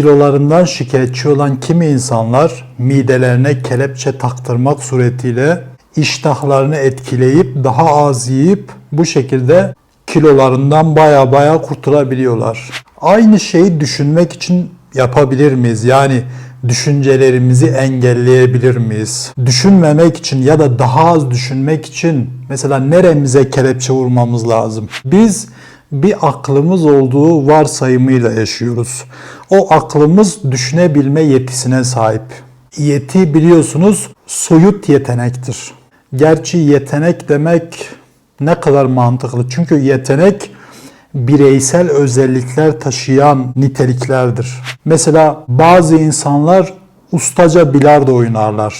kilolarından şikayetçi olan kimi insanlar midelerine kelepçe taktırmak suretiyle iştahlarını etkileyip daha az yiyip bu şekilde kilolarından baya baya kurtulabiliyorlar. Aynı şeyi düşünmek için yapabilir miyiz? Yani düşüncelerimizi engelleyebilir miyiz? Düşünmemek için ya da daha az düşünmek için mesela neremize kelepçe vurmamız lazım? Biz bir aklımız olduğu varsayımıyla yaşıyoruz. O aklımız düşünebilme yetisine sahip. Yeti biliyorsunuz soyut yetenektir. Gerçi yetenek demek ne kadar mantıklı. Çünkü yetenek bireysel özellikler taşıyan niteliklerdir. Mesela bazı insanlar ustaca bilardo oynarlar.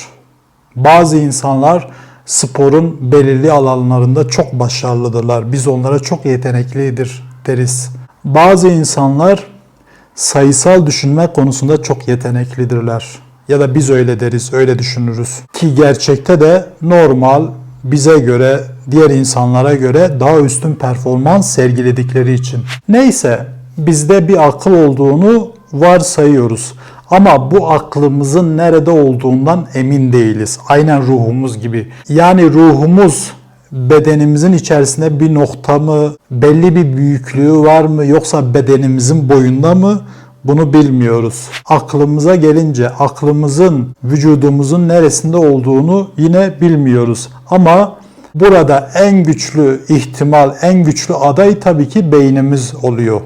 Bazı insanlar sporun belirli alanlarında çok başarılıdırlar. Biz onlara çok yeteneklidir deriz. Bazı insanlar sayısal düşünme konusunda çok yeteneklidirler. Ya da biz öyle deriz, öyle düşünürüz. Ki gerçekte de normal, bize göre, diğer insanlara göre daha üstün performans sergiledikleri için. Neyse, bizde bir akıl olduğunu varsayıyoruz. Ama bu aklımızın nerede olduğundan emin değiliz. Aynen ruhumuz gibi. Yani ruhumuz bedenimizin içerisinde bir nokta mı, belli bir büyüklüğü var mı yoksa bedenimizin boyunda mı? Bunu bilmiyoruz. Aklımıza gelince aklımızın vücudumuzun neresinde olduğunu yine bilmiyoruz. Ama burada en güçlü ihtimal, en güçlü aday tabii ki beynimiz oluyor.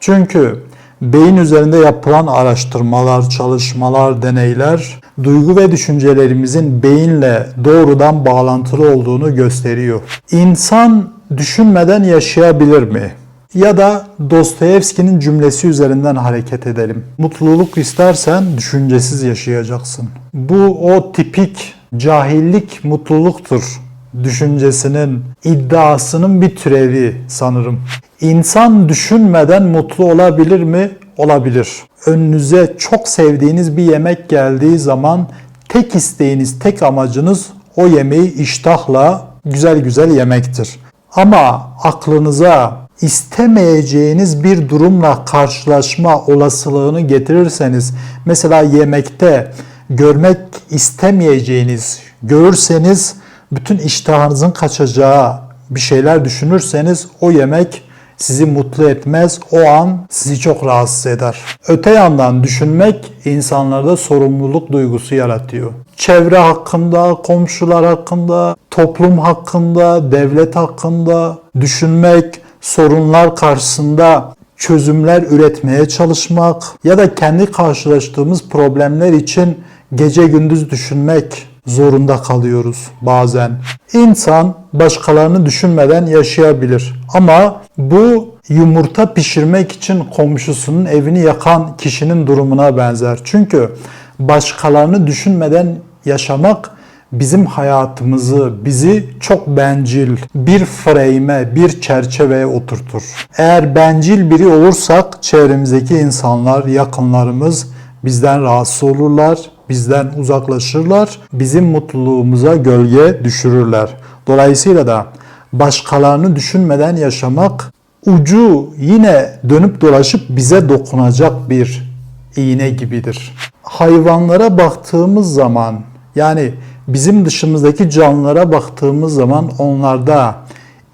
Çünkü beyin üzerinde yapılan araştırmalar, çalışmalar, deneyler duygu ve düşüncelerimizin beyinle doğrudan bağlantılı olduğunu gösteriyor. İnsan düşünmeden yaşayabilir mi? Ya da Dostoyevski'nin cümlesi üzerinden hareket edelim. Mutluluk istersen düşüncesiz yaşayacaksın. Bu o tipik cahillik mutluluktur düşüncesinin iddiasının bir türevi sanırım. İnsan düşünmeden mutlu olabilir mi? Olabilir. Önünüze çok sevdiğiniz bir yemek geldiği zaman tek isteğiniz, tek amacınız o yemeği iştahla güzel güzel yemektir. Ama aklınıza istemeyeceğiniz bir durumla karşılaşma olasılığını getirirseniz, mesela yemekte görmek istemeyeceğiniz, görürseniz bütün iştahınızın kaçacağı bir şeyler düşünürseniz o yemek sizi mutlu etmez, o an sizi çok rahatsız eder. Öte yandan düşünmek insanlarda sorumluluk duygusu yaratıyor. Çevre hakkında, komşular hakkında, toplum hakkında, devlet hakkında düşünmek, sorunlar karşısında çözümler üretmeye çalışmak ya da kendi karşılaştığımız problemler için gece gündüz düşünmek zorunda kalıyoruz bazen. İnsan başkalarını düşünmeden yaşayabilir ama bu yumurta pişirmek için komşusunun evini yakan kişinin durumuna benzer. Çünkü başkalarını düşünmeden yaşamak bizim hayatımızı, bizi çok bencil bir frame'e, bir çerçeveye oturtur. Eğer bencil biri olursak çevremizdeki insanlar, yakınlarımız bizden rahatsız olurlar, bizden uzaklaşırlar, bizim mutluluğumuza gölge düşürürler. Dolayısıyla da başkalarını düşünmeden yaşamak ucu yine dönüp dolaşıp bize dokunacak bir iğne gibidir. Hayvanlara baktığımız zaman yani bizim dışımızdaki canlılara baktığımız zaman onlarda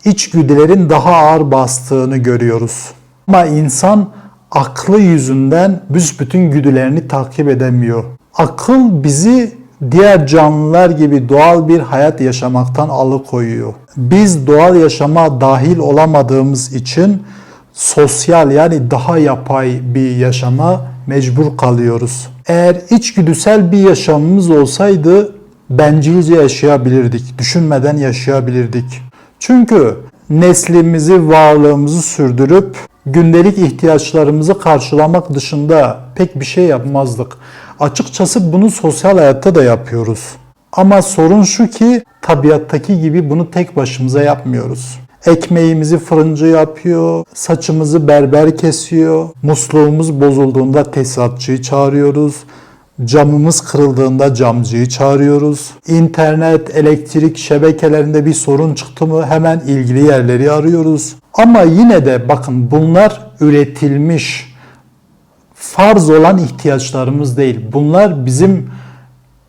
içgüdülerin daha ağır bastığını görüyoruz. Ama insan aklı yüzünden büsbütün güdülerini takip edemiyor. Akıl bizi diğer canlılar gibi doğal bir hayat yaşamaktan alıkoyuyor. Biz doğal yaşama dahil olamadığımız için sosyal yani daha yapay bir yaşama mecbur kalıyoruz. Eğer içgüdüsel bir yaşamımız olsaydı bencilce yaşayabilirdik, düşünmeden yaşayabilirdik. Çünkü neslimizi, varlığımızı sürdürüp gündelik ihtiyaçlarımızı karşılamak dışında pek bir şey yapmazdık. Açıkçası bunu sosyal hayatta da yapıyoruz. Ama sorun şu ki tabiattaki gibi bunu tek başımıza yapmıyoruz. Ekmeğimizi fırıncı yapıyor, saçımızı berber kesiyor, musluğumuz bozulduğunda tesisatçıyı çağırıyoruz, camımız kırıldığında camcıyı çağırıyoruz. İnternet, elektrik şebekelerinde bir sorun çıktı mı hemen ilgili yerleri arıyoruz. Ama yine de bakın bunlar üretilmiş farz olan ihtiyaçlarımız değil. Bunlar bizim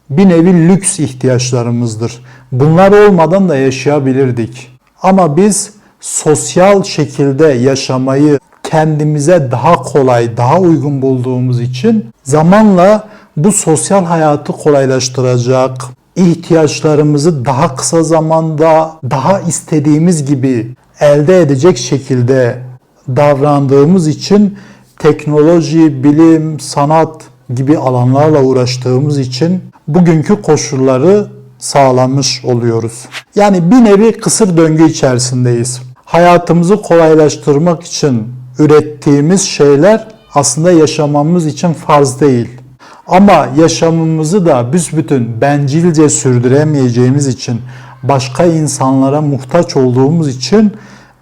bir nevi lüks ihtiyaçlarımızdır. Bunlar olmadan da yaşayabilirdik. Ama biz sosyal şekilde yaşamayı kendimize daha kolay, daha uygun bulduğumuz için zamanla bu sosyal hayatı kolaylaştıracak, ihtiyaçlarımızı daha kısa zamanda, daha istediğimiz gibi elde edecek şekilde davrandığımız için teknoloji, bilim, sanat gibi alanlarla uğraştığımız için bugünkü koşulları sağlamış oluyoruz. Yani bir nevi kısır döngü içerisindeyiz. Hayatımızı kolaylaştırmak için ürettiğimiz şeyler aslında yaşamamız için farz değil. Ama yaşamımızı da büsbütün bencilce sürdüremeyeceğimiz için, başka insanlara muhtaç olduğumuz için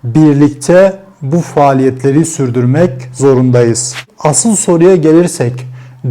birlikte bu faaliyetleri sürdürmek zorundayız. Asıl soruya gelirsek,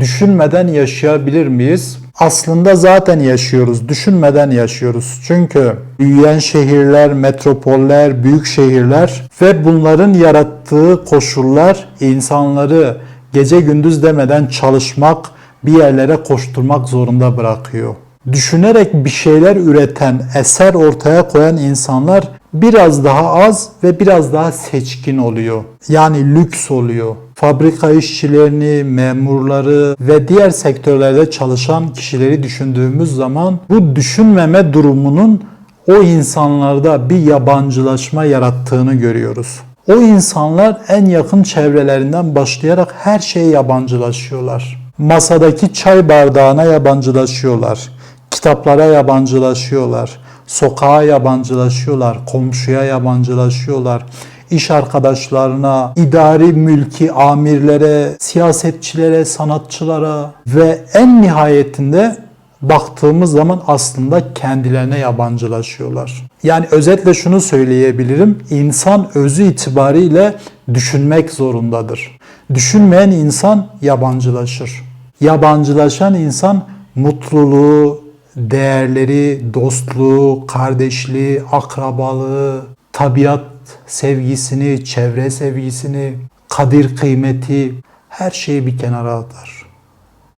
düşünmeden yaşayabilir miyiz? Aslında zaten yaşıyoruz, düşünmeden yaşıyoruz. Çünkü büyüyen şehirler, metropoller, büyük şehirler ve bunların yarattığı koşullar insanları gece gündüz demeden çalışmak, bir yerlere koşturmak zorunda bırakıyor. Düşünerek bir şeyler üreten, eser ortaya koyan insanlar biraz daha az ve biraz daha seçkin oluyor. Yani lüks oluyor. Fabrika işçilerini, memurları ve diğer sektörlerde çalışan kişileri düşündüğümüz zaman bu düşünmeme durumunun o insanlarda bir yabancılaşma yarattığını görüyoruz. O insanlar en yakın çevrelerinden başlayarak her şeye yabancılaşıyorlar. Masadaki çay bardağına yabancılaşıyorlar. Kitaplara yabancılaşıyorlar. Sokağa yabancılaşıyorlar. Komşuya yabancılaşıyorlar. iş arkadaşlarına, idari mülki amirlere, siyasetçilere, sanatçılara ve en nihayetinde baktığımız zaman aslında kendilerine yabancılaşıyorlar. Yani özetle şunu söyleyebilirim. İnsan özü itibariyle düşünmek zorundadır. Düşünmeyen insan yabancılaşır. Yabancılaşan insan mutluluğu, değerleri, dostluğu, kardeşliği, akrabalığı, tabiat sevgisini, çevre sevgisini, kadir kıymeti her şeyi bir kenara atar.